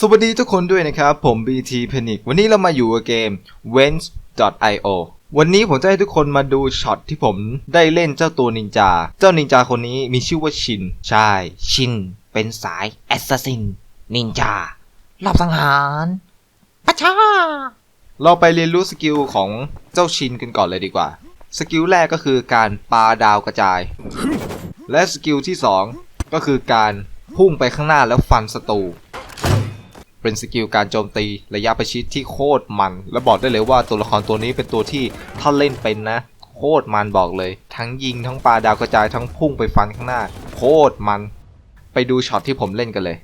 สวัสดีทุกคนด้วยนะครับ ผม BT Panic วันนี้เรามาอยู่กับเกม Wens.io วันนี้ผมจะให้ทุกคนมาดูช็อตที่ผมได้เล่นเจ้าตัวนินจา เจ้านินจาคนนี้มีชื่อว่าชิน ใช่ ชิน เป็นสายแอสซัสซิน นินจา รอบสังหารปะชา เราไปเรียนรู้สกิลของเจ้าชินกันก่อนเลยดีกว่า สกิลแรกก็คือการปาดาวกระจาย และสกิลที่ 2 ก็คือการพุ่งไปข้างหน้าแล้วฟันศัตรู เป็นสกิลการโจมตีระยะประชิดที่โคตรมัน และบอกได้เลยว่าตัวละครตัวนี้เป็นตัวที่ถ้าเล่นเป็นนะ โคตรมันบอกเลย ทั้งยิงทั้งปาดาวกระจายทั้งพุ่งไปฟันข้างหน้า โคตรมัน ไปดูช็อตที่ผมเล่นกันเลย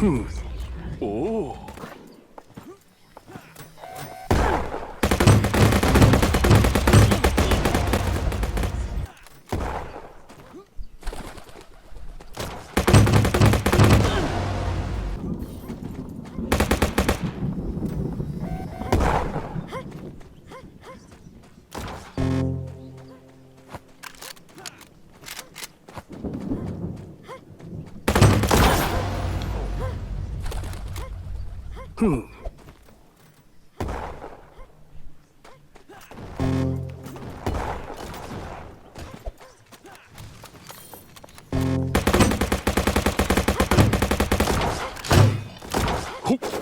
Hmm. ほっ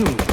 Hmm.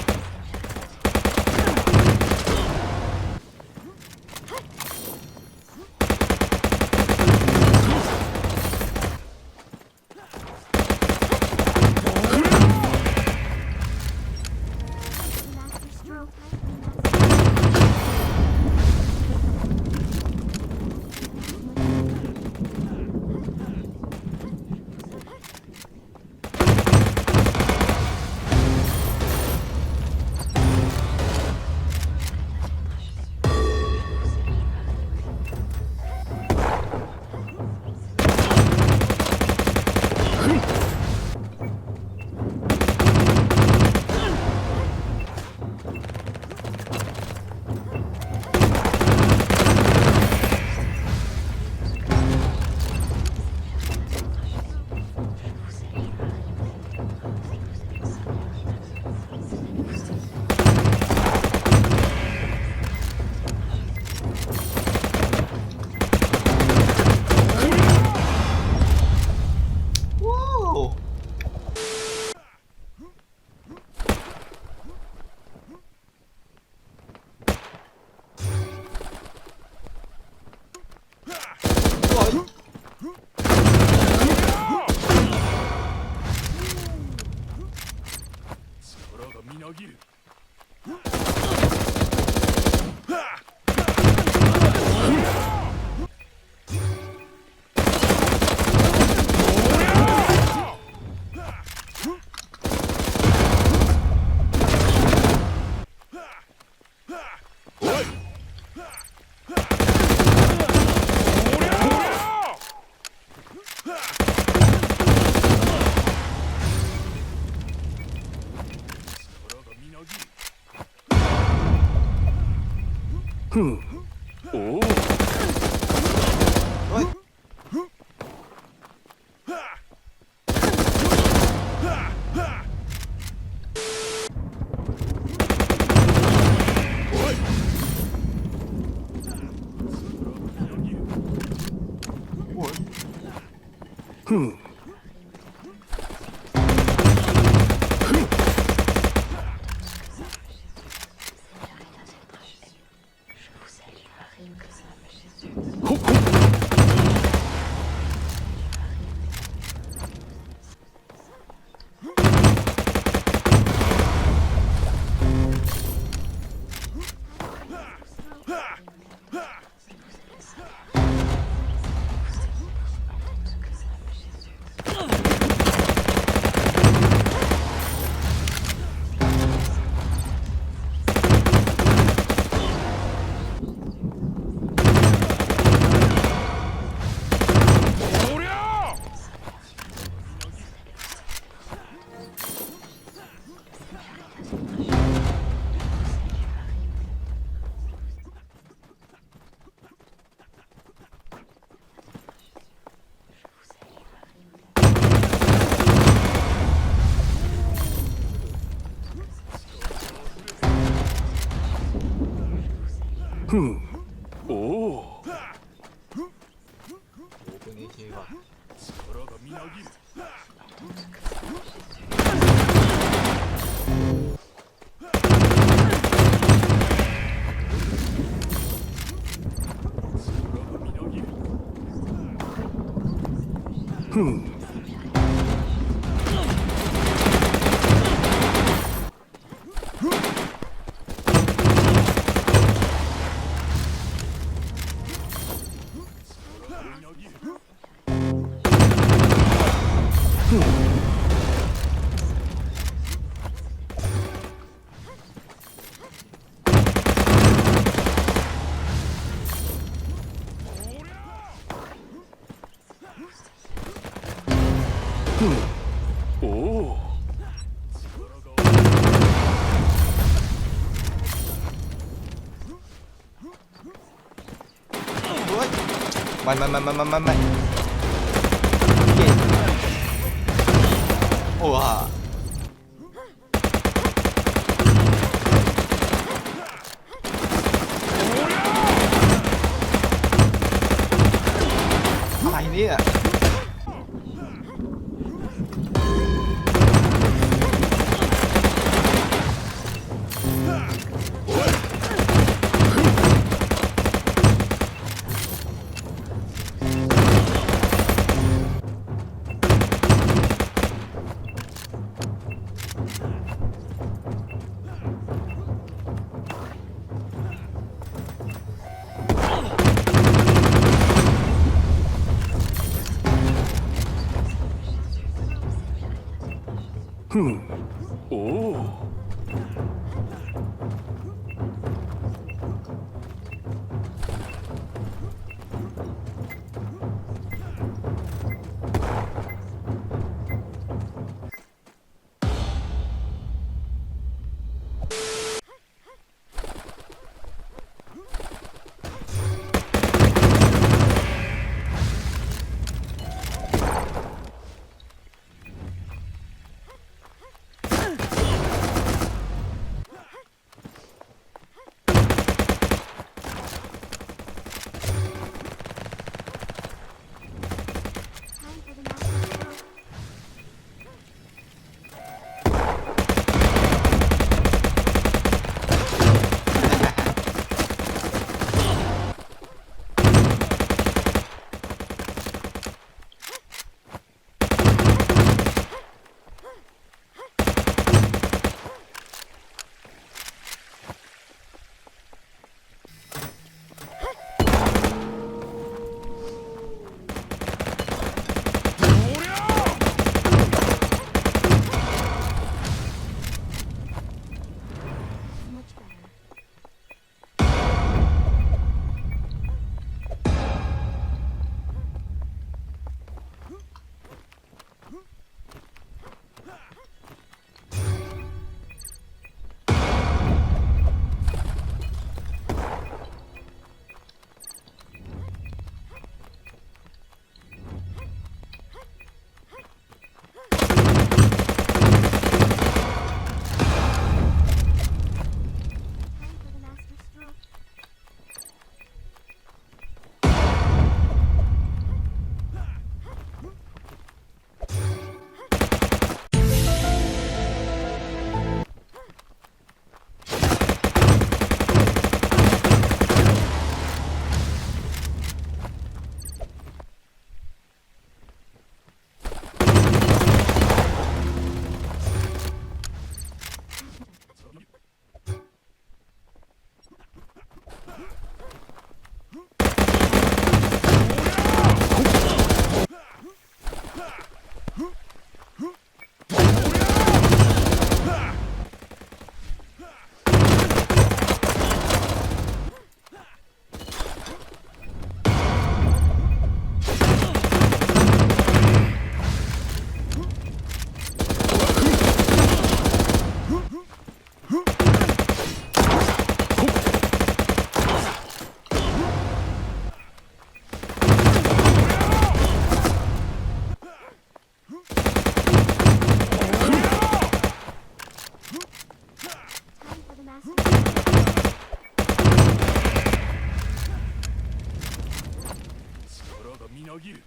Hmm. 慢慢慢慢慢慢哇力がみなぎる。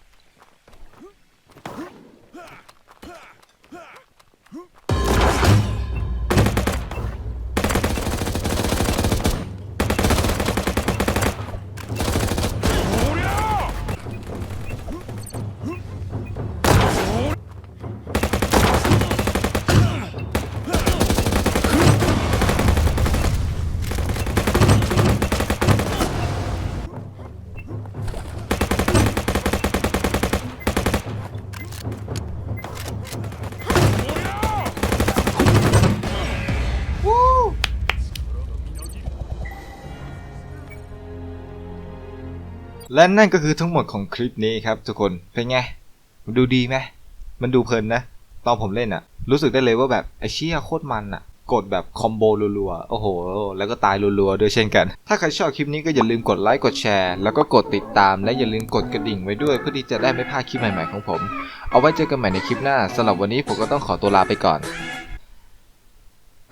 และนั่นก็คือทั้งหมดของคลิปนี้ครับทุกคนเป็นไงมันดูดีไหมมันดูเพลินนะ ตอนผมเล่นอะรู้สึกได้เลยว่าแบบไอเชี่ยโคตรมันอะกดแบบคอมโบรัวๆ โอ้โห แล้วก็ตายรัวๆ ด้วยเช่นกัน ถ้าใครชอบคลิปนี้ก็อย่าลืมกดไลค์กดแชร์ แล้วก็กดติดตาม และอย่าลืมกดกระดิ่งไว้ด้วย เพื่อที่จะได้ไม่พลาดคลิปใหม่ๆของผม เอาไว้เจอกันใหม่ในคลิปหน้าสำหรับวันนี้ผมก็ต้องขอตัวลาไปก่อน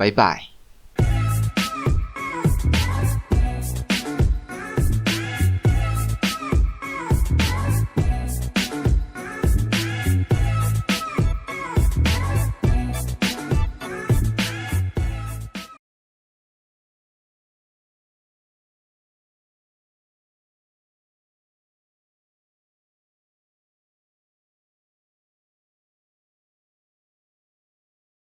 บ๊ายบาย